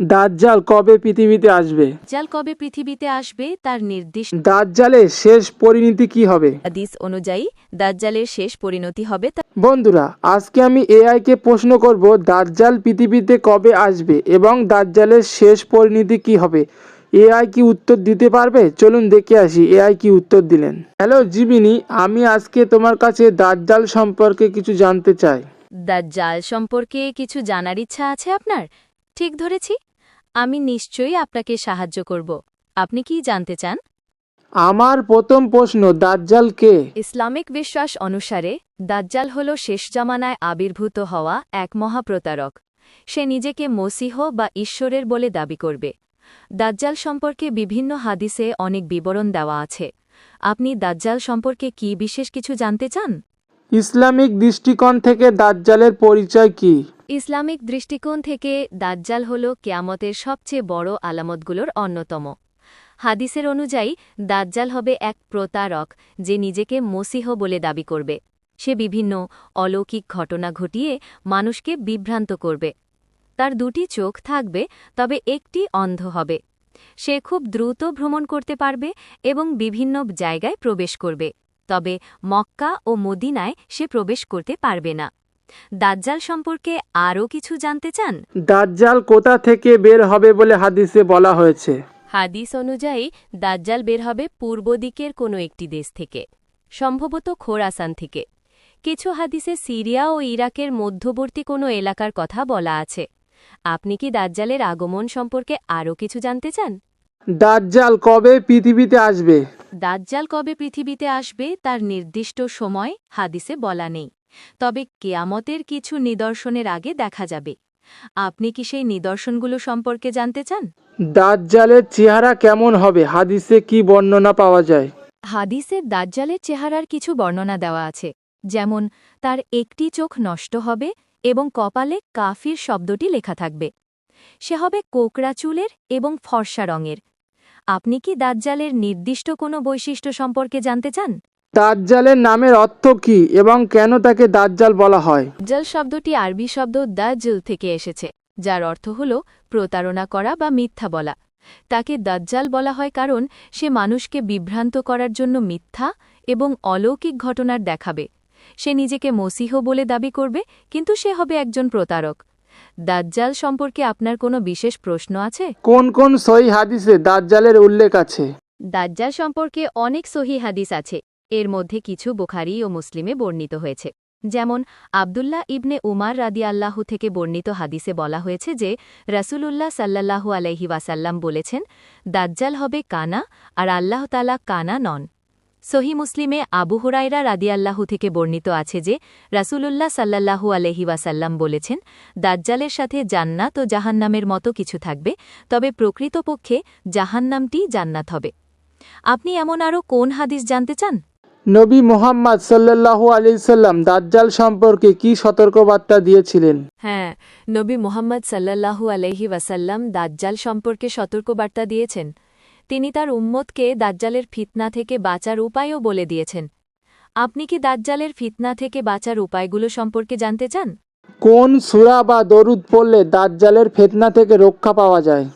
দাজ্জাল কবে পৃথিবীতে আসবে? দাজ্জাল কবে পৃথিবীতে আসবে তার নির্দিষ্ট দাজ্জালের শেষ পরিণতি কি হবে? হাদিস অনুযায়ী দাজ্জালের শেষ পরিণতি হবে তা- বন্ধুরা আজকে আমি এআই কে প্রশ্ন করব দাজ্জাল পৃথিবীতে কবে আসবে এবং দাজ্জালের শেষ পরিণতি কি হবে? এআই কি উত্তর দিতে পারবে? চলুন দেখে আসি এআই কি উত্তর দিলেন। হ্যালো জিবিনি আমি আজকে তোমার কাছে দাজ্জাল সম্পর্কে কিছু জানতে চাই। দাজ্জাল সম্পর্কে কিছু জানার ইচ্ছা আছে আপনার? ঠিক ধরেছি। আমি নিশ্চয়ই আপনাকে সাহায্য করব। আপনি কি জানতে চান? আমার প্রথম প্রশ্ন দাজ্জাল কে? ইসলামিক বিশ্বাস অনুসারে দাজ্জাল হল শেষ জামানায় আবির্ভূত হওয়া এক মহাপ্রতারক। সে নিজেকে মসিহ বা ঈশ্বরের বলে দাবি করবে। দাজ্জাল সম্পর্কে বিভিন্ন হাদিসে অনেক বিবরণ দেওয়া আছে। আপনি দাজ্জাল সম্পর্কে কি বিশেষ কিছু জানতে চান? ইসলামিক দৃষ্টিকোণ থেকে দাজ্জালের পরিচয় কি? ইসলামিক দৃষ্টিকোণ থেকে দাজ্জাল হল কেয়ামতের সবচেয়ে বড় আলামতগুলোর অন্যতম। হাদিসের অনুযায়ী, দাজ্জাল হবে এক প্রতারক যে নিজেকে মসিহ বলে দাবি করবে। সে বিভিন্ন অলৌকিক ঘটনা ঘটিয়ে মানুষকে বিভ্রান্ত করবে। তার দুটি চোখ থাকবে, তবে একটি অন্ধ হবে। সে খুব দ্রুত ভ্রমণ করতে পারবে এবং বিভিন্ন জায়গায় প্রবেশ করবে। তবে মক্কা ও মদিনায় সে প্রবেশ করতে পারবে না। দাজ্জাল সম্পর্কে আরও কিছু জানতে চান? দাজ্জাল কোথা থেকে বের হবে বলে হাদিসে বলা হয়েছে? হাদিস অনুযায়ী দাজ্জাল বের হবে পূর্ব দিকের কোনো একটি দেশ থেকে সম্ভবত খোরাসান থেকে। কিছু হাদিসে সিরিয়া ও ইরাকের মধ্যবর্তী কোনো এলাকার কথা বলা আছে। আপনি কি দাজ্জালের আগমন সম্পর্কে আরও কিছু জানতে চান? দাজ্জাল কবে পৃথিবীতে আসবে? দাজ্জাল কবে পৃথিবীতে আসবে তার নির্দিষ্ট সময় হাদিসে বলা নেই। তবে কেয়ামতের কিছু নিদর্শনের আগে দেখা যাবে। আপনি কি সেই নিদর্শনগুলো সম্পর্কে জানতে চান? দাজ্জালের চেহারা কেমন হবে? হাদিসে কি বর্ণনা পাওয়া যায়? হাদিসে দাজ্জালের চেহারার কিছু বর্ণনা দেওয়া আছে যেমন তার একটি চোখ নষ্ট হবে এবং কপালে কাফির শব্দটি লেখা থাকবে। সে হবে কোকড়া চুলের এবং ফর্সা রঙের। আপনি কি দাজ্জালের নির্দিষ্ট কোনো বৈশিষ্ট্য সম্পর্কে জানতে চান? দাজ্জালের নামের অর্থ কি এবং কেন তাকে দাজ্জাল বলা হয়? দাজ্জাল শব্দটি আরবি শব্দ দাজ্জল থেকে এসেছে যার অর্থ হল প্রতারণা করা বা মিথ্যা বলা। তাকে দাজ্জাল বলা হয় কারণ সে মানুষকে বিভ্রান্ত করার জন্য মিথ্যা এবং অলৌকিক ঘটনার দেখাবে। সে নিজেকে মসিহ বলে দাবি করবে কিন্তু সে হবে একজন প্রতারক। দাজ্জাল সম্পর্কে আপনার কোনো বিশেষ প্রশ্ন আছে? কোন কোন সহি হাদিসে দাজ্জালের উল্লেখ আছে? দাজ্জাল সম্পর্কে অনেক সহি হাদিস আছে। এর মধ্যে কিছু বুখারি ও মুসলিমে বর্ণিত হয়েছে। যেমন, আবদুল্লাহ ইবনে উমার রাদিয়াল্লাহু থেকে বর্ণিত হাদিসে বলা হয়েছে যে, রাসূলুল্লাহ সাল্লাল্লাহু আলাইহি ওয়াসাল্লাম বলেছেন, দাজ্জাল হবে কানা আর আল্লাহ তালা কানা নন। সহি মুসলিমে আবু হুরাইরা রাদিয়াল্লাহু থেকে বর্ণিত আছে যে, রাসূলুল্লাহ সাল্লাল্লাহু আলাইহি ওয়াসাল্লাম বলেছেন, দাজ্জালের সাথে জান্নাত ও জাহান্নামের মতো কিছু থাকবে, তবে প্রকৃতপক্ষে জাহান্নামটি জান্নাত হবে। আপনি এমন আরও কোন হাদিস জানতে চান? নবী মোহাম্মদ সাল্লাল্লাহু আলাইহি সাল্লাম দাজ্জাল সম্পর্কে কি সতর্কবার্তা দিয়েছিলেন? হ্যাঁ নবী মোহাম্মদ সাল্লাল্লাহু আলহি ওয়াসাল্লাম দাজ্জাল সম্পর্কে সতর্কবার্তা দিয়েছেন। তিনি তার উম্মতকে দাজ্জালের ফিতনা থেকে বাঁচার উপায়ও বলে দিয়েছেন। আপনি কি দাজ্জালের ফিতনা থেকে বাঁচার উপায়গুলো সম্পর্কে জানতে চান? কোন সূরা বা দরুদ পড়লে দাজ্জালের ফেতনা থেকে রক্ষা পাওয়া যায়?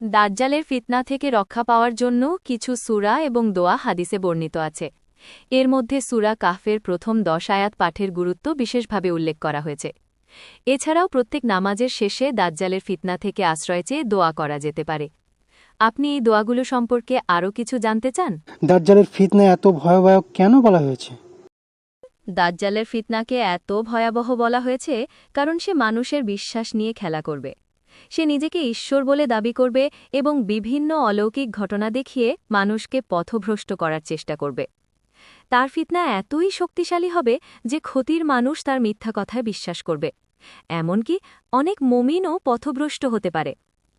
দাজ্জালের ফিতনা থেকে রক্ষা পাওয়ার জন্য কিছু সুরা এবং দোয়া হাদিসে বর্ণিত আছে। এর মধ্যে সুরা কাফের প্রথম দশ আয়াত পাঠের গুরুত্ব বিশেষভাবে উল্লেখ করা হয়েছে। এছাড়াও প্রত্যেক নামাজের শেষে দাজ্জালের ফিতনা থেকে আশ্রয় চেয়ে দোয়া করা যেতে পারে। আপনি এই দোয়াগুলো সম্পর্কে আরও কিছু জানতে চান? দাজ্জালের ফিতনা এত ভয়াবহ কেন বলা হয়েছে? দাজ্জালের ফিতনাকে এত ভয়াবহ বলা হয়েছে কারণ সে মানুষের বিশ্বাস নিয়ে খেলা করবে। সে নিজেকে ঈশ্বর বলে দাবি করবে এবং বিভিন্ন অলৌকিক ঘটনা দেখিয়ে মানুষকে পথভ্রষ্ট করার চেষ্টা করবে। তার ফিতনা এতই শক্তিশালী হবে যে ক্ষতির মানুষ তার মিথ্যা কথায় বিশ্বাস করবে। এমনকি অনেক মমিনও পথভ্রষ্ট হতে পারে।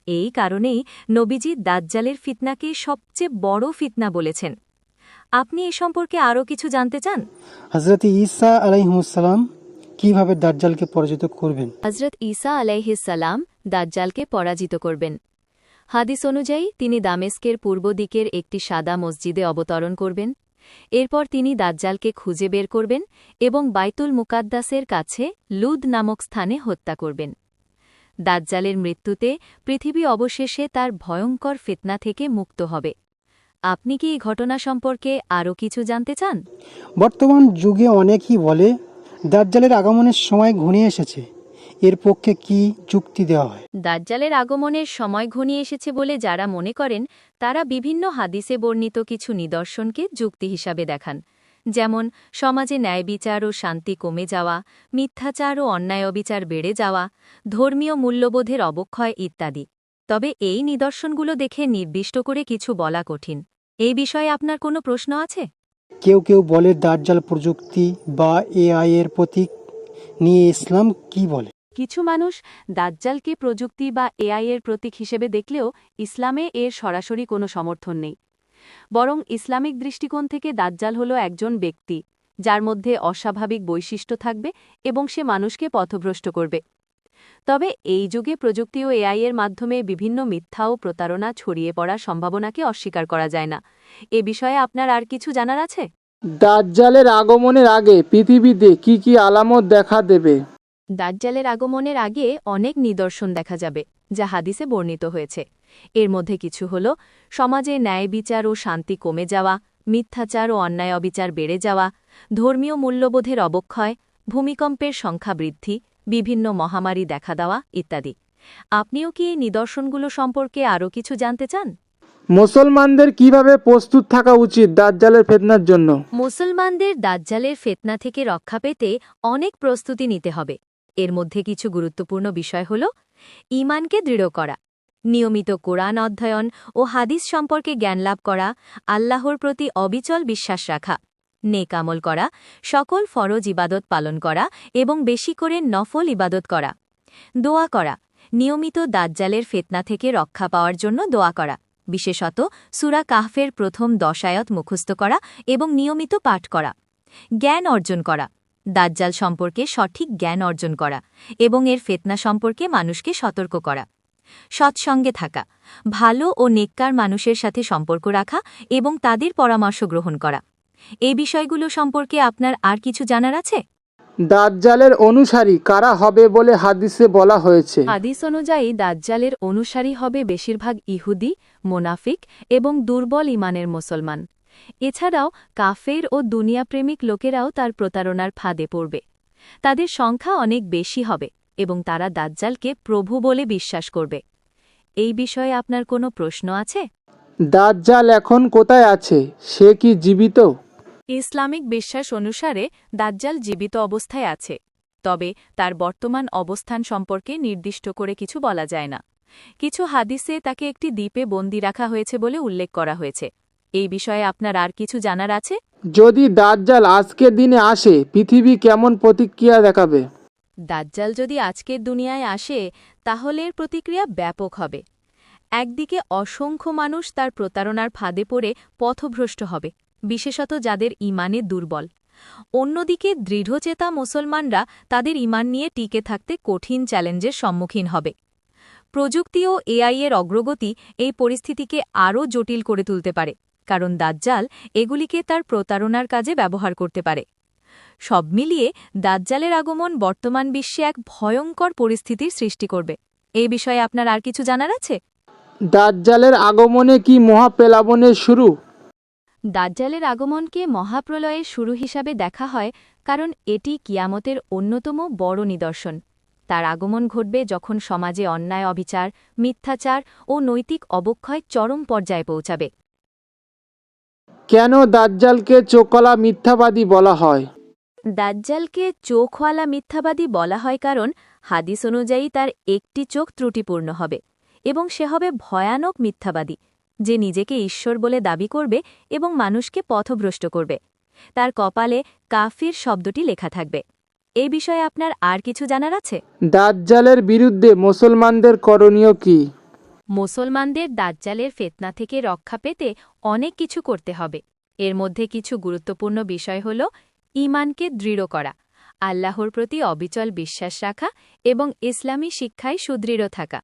এই কারণেই নবীজি দাজ্জালের ফিতনাকে সবচেয়ে বড় ফিতনা বলেছেন। আপনি এ সম্পর্কে আরও কিছু জানতে চান? হজরত ঈসা আলাইহিমুসালাম কীভাবে দাজ্জালকে পরাজিত করবেন? হজরত ঈসা আলাইহিসাল্লাম দাজ্জালকে পরাজিত করবেন। হাদিস অনুযায়ী তিনি দামেস্কের পূর্ব দিকের একটি সাদা মসজিদে অবতরণ করবেন। এরপর তিনি দাজ্জালকে খুঁজে বের করবেন এবং বাইতুল মুকাদ্দাসের কাছে লুদ নামক স্থানে হত্যা করবেন। দাজ্জালের মৃত্যুতে পৃথিবী অবশেষে তার ভয়ঙ্কর ফিতনা থেকে মুক্ত হবে। আপনি কি এই ঘটনা সম্পর্কে আরও কিছু জানতে চান? বর্তমান যুগে অনেকেই বলে, দাজ্জালের আগমনের সময় ঘনিয়ে এসেছে। এর পক্ষে কি যুক্তি দেওয়া হয়? দাজ্জালের আগমনের সময় ঘনিয়ে এসেছে বলে যারা মনে করেন তারা বিভিন্ন হাদিসে বর্ণিত কিছু নিদর্শনকে যুক্তি হিসাবে দেখান। যেমন সমাজে ন্যায় বিচার ও শান্তি কমে যাওয়া মিথ্যাচার ও অন্যায় অবিচার বেড়ে যাওয়া ধর্মীয় মূল্যবোধের অবক্ষয় ইত্যাদি। তবে এই নিদর্শনগুলো দেখে নির্দিষ্ট করে কিছু বলা কঠিন। এই বিষয়ে আপনার কোনো প্রশ্ন আছে? কেউ কেউ বলে দাজ্জাল প্রযুক্তি বা এআই এর প্রতীক নিয়ে ইসলাম কি বলে? কিছু মানুষ দাজ্জালকে প্রযুক্তি বা এআই এর প্রতীক হিসেবে দেখলেও ইসলামে এর সরাসরি কোনো সমর্থন নেই। বরং ইসলামিক দৃষ্টিকোণ থেকে দাজ্জাল হল একজন ব্যক্তি, যার মধ্যে অস্বাভাবিক বৈশিষ্ট্য থাকবে এবং সে মানুষকে পথভ্রষ্ট করবে। তবে এই যুগে প্রযুক্তি ও এআই এর মাধ্যমে বিভিন্ন মিথ্যা ও প্রতারণা ছড়িয়ে পড়ার সম্ভাবনাকে অস্বীকার করা যায় না। এ বিষয়ে আপনার আর কিছু জানার আছে? দাজ্জালের আগমনের আগে পৃথিবীতে কি কি আলামত দেখা দেবে? দাজ্জালের আগমনের আগে অনেক নিদর্শন দেখা যাবে যা হাদিসে বর্ণিত হয়েছে। এর মধ্যে কিছু হল সমাজে ন্যায় বিচার ও শান্তি কমে যাওয়া মিথ্যাচার ও অন্যায় অবিচার বেড়ে যাওয়া ধর্মীয় মূল্যবোধের অবক্ষয় ভূমিকম্পের সংখ্যা বৃদ্ধি বিভিন্ন মহামারী দেখা দেওয়া ইত্যাদি। আপনিও কি এই নিদর্শনগুলো সম্পর্কে আরও কিছু জানতে চান? মুসলমানদের কীভাবে প্রস্তুত থাকা উচিত দাজ্জালের ফেতনার জন্য? মুসলমানদের দাজ্জালের ফেতনা থেকে রক্ষা পেতে অনেক প্রস্তুতি নিতে হবে। এর মধ্যে কিছু গুরুত্বপূর্ণ বিষয় হল ঈমানকে দৃঢ় করা, নিয়মিত কোরআন অধ্যয়ন ও হাদিস সম্পর্কে জ্ঞান লাভ করা, আল্লাহর প্রতি অবিচল বিশ্বাস রাখা নেকামল করা, সকল ফরজ ইবাদত পালন করা এবং বেশি করে নফল ইবাদত করা, দোয়া করা, নিয়মিত দাজ্জালের ফেতনা থেকে রক্ষা পাওয়ার জন্য দোয়া করা, বিশেষত সুরা কাহফের প্রথম দশায়ত মুখস্থ করা এবং নিয়মিত পাঠ করা, জ্ঞান অর্জন করা দাজ্জাল সম্পর্কে সঠিক জ্ঞান অর্জন করা এবং এর ফেতনা সম্পর্কে মানুষকে সতর্ক করা। সৎসঙ্গে থাকা ভালো ও নেককার মানুষের সাথে সম্পর্ক রাখা এবং তাদের পরামর্শ গ্রহণ করা। এই বিষয়গুলো সম্পর্কে আপনার আর কিছু জানার আছে? দাজ্জালের অনুসারী কারা হবে বলে হাদিসে বলা হয়েছে। হাদিস অনুযায়ী দাজ্জালের অনুসারী হবে বেশিরভাগ ইহুদি মোনাফিক এবং দুর্বল ইমানের মুসলমান। এছাড়াও কাফের ও দুনিয়াপ্রেমিক লোকেরাও তার প্রতারণার ফাঁদে পড়বে। তাদের সংখ্যা অনেক বেশি হবে এবং তারা দাজ্জালকে প্রভু বলে বিশ্বাস করবে। এই বিষয়ে আপনার কোনো প্রশ্ন আছে? দাজ্জাল এখন কোথায় আছে? সে কি জীবিত? ইসলামিক বিশ্বাস অনুসারে দাজ্জাল জীবিত অবস্থায় আছে তবে তার বর্তমান অবস্থান সম্পর্কে নির্দিষ্ট করে কিছু বলা যায় না। কিছু হাদিসে তাকে একটি দ্বীপে বন্দি রাখা হয়েছে বলে উল্লেখ করা হয়েছে। এই বিষয়ে আপনার আর কিছু জানার আছে? যদি দাজ্জাল আজকের দিনে আসে পৃথিবী কেমন প্রতিক্রিয়া দেখাবে? দাজ্জাল যদি আজকের দুনিয়ায় আসে তাহলে এর প্রতিক্রিয়া ব্যাপক হবে। একদিকে অসংখ্য মানুষ তার প্রতারণার ফাঁদে পড়ে পথভ্রষ্ট হবে বিশেষত যাদের ইমানে দুর্বল। অন্যদিকে দৃঢ়চেতা মুসলমানরা তাদের ইমান নিয়ে টিকে থাকতে কঠিন চ্যালেঞ্জের সম্মুখীন হবে। প্রযুক্তি ও এআই এর অগ্রগতি এই পরিস্থিতিকে আরও জটিল করে তুলতে পারে। কারণ দাজ্জাল এগুলিকে তার প্রতারণার কাজে ব্যবহার করতে পারে। সব মিলিয়ে দাজ্জালের আগমন বর্তমান বিশ্বে এক ভয়ঙ্কর পরিস্থিতির সৃষ্টি করবে। এ বিষয়ে আপনার আর কিছু জানার আছে? দাজ্জালের আগমনে কি মহাপেলাবনের শুরু? দাজ্জালের আগমনকে মহাপ্রলয়ের শুরু হিসাবে দেখা হয় কারণ এটি কিয়ামতের অন্যতম বড় নিদর্শন। তার আগমন ঘটবে যখন সমাজে অন্যায় অবিচার মিথ্যাচার ও নৈতিক অবক্ষয় চরম পর্যায়ে পৌঁছাবে। কেন দাজ্জালকে চোকলা মিথ্যাবাদী বলা হয়? দাজ্জালকে চোখওয়ালা মিথ্যাবাদী বলা হয় কারণ হাদিস অনুযায়ী তার একটি চোখ ত্রুটিপূর্ণ হবে এবং সে হবে ভয়ানক মিথ্যাবাদী যে নিজেকে ঈশ্বর বলে দাবি করবে এবং মানুষকে পথভ্রষ্ট করবে। তার কপালে কাফির শব্দটি লেখা থাকবে। এ বিষয়ে আপনার আর কিছু জানার আছে? দাজ্জালের বিরুদ্ধে মুসলমানদের করণীয় কি? মুসলমানদের দাজ্জালের ফেতনা থেকে রক্ষা পেতে অনেক কিছু করতে হবে। এর মধ্যে কিছু গুরুত্বপূর্ণ বিষয় হল ঈমানকে দৃঢ় করা, আল্লাহর প্রতি অবিচল বিশ্বাস রাখা এবং ইসলামী শিক্ষায় সুদৃঢ় থাকা।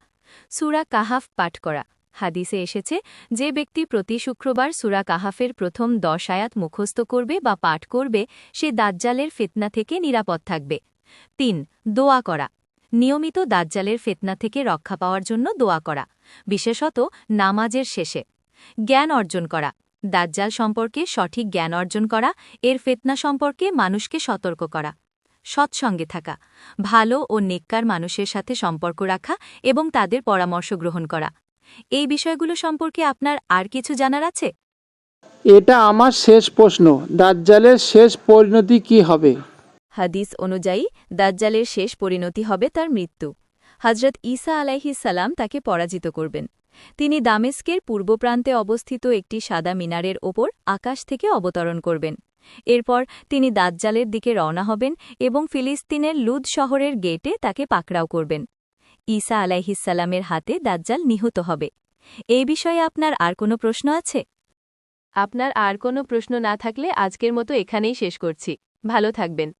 সুরা কাহাফ পাঠ করা। হাদিসে এসেছে, যে ব্যক্তি প্রতি শুক্রবার সুরা কাহাফের প্রথম দশ আয়াত মুখস্থ করবে বা পাঠ করবে, সে দাজ্জালের ফিতনা থেকে নিরাপদ থাকবে। তিন, দোয়া করা। নিয়মিত দাজ্জালের ফেতনা থেকে রক্ষা পাওয়ার জন্য দোয়া করা। বিশেষত নামাজের শেষে। জ্ঞান অর্জন করা। দাজ্জাল সম্পর্কে সঠিক জ্ঞান অর্জন করা এর ফেতনা সম্পর্কে মানুষকে সতর্ক করা। সৎসঙ্গে থাকা। ভালো ও নেককার মানুষের সাথে সম্পর্ক রাখা এবং তাদের পরামর্শ গ্রহণ করা। এই বিষয়গুলো সম্পর্কে আপনার আর কিছু জানার আছে? এটা আমার শেষ প্রশ্ন। দাজ্জালের শেষ পরিণতি কি হবে? হাদিস অনুযায়ী দাজ্জালের শেষ পরিণতি হবে তার মৃত্যু। হজরত ঈসা আলাইহিস সালাম তাকে পরাজিত করবেন। তিনি দামেস্কের পূর্ব প্রান্তে অবস্থিত একটি সাদা মিনারের ওপর আকাশ থেকে অবতরণ করবেন। এরপর তিনি দাজ্জালের দিকে রওনা হবেন এবং ফিলিস্তিনের লুদ শহরের গেটে তাকে পাকড়াও করবেন। ঈসা আলাইহিসাল্লামের হাতে দাজ্জাল নিহত হবে। এই বিষয়ে আপনার আর কোনো প্রশ্ন আছে? আপনার আর কোনো প্রশ্ন না থাকলে আজকের মতো এখানেই শেষ করছি। ভালো থাকবেন।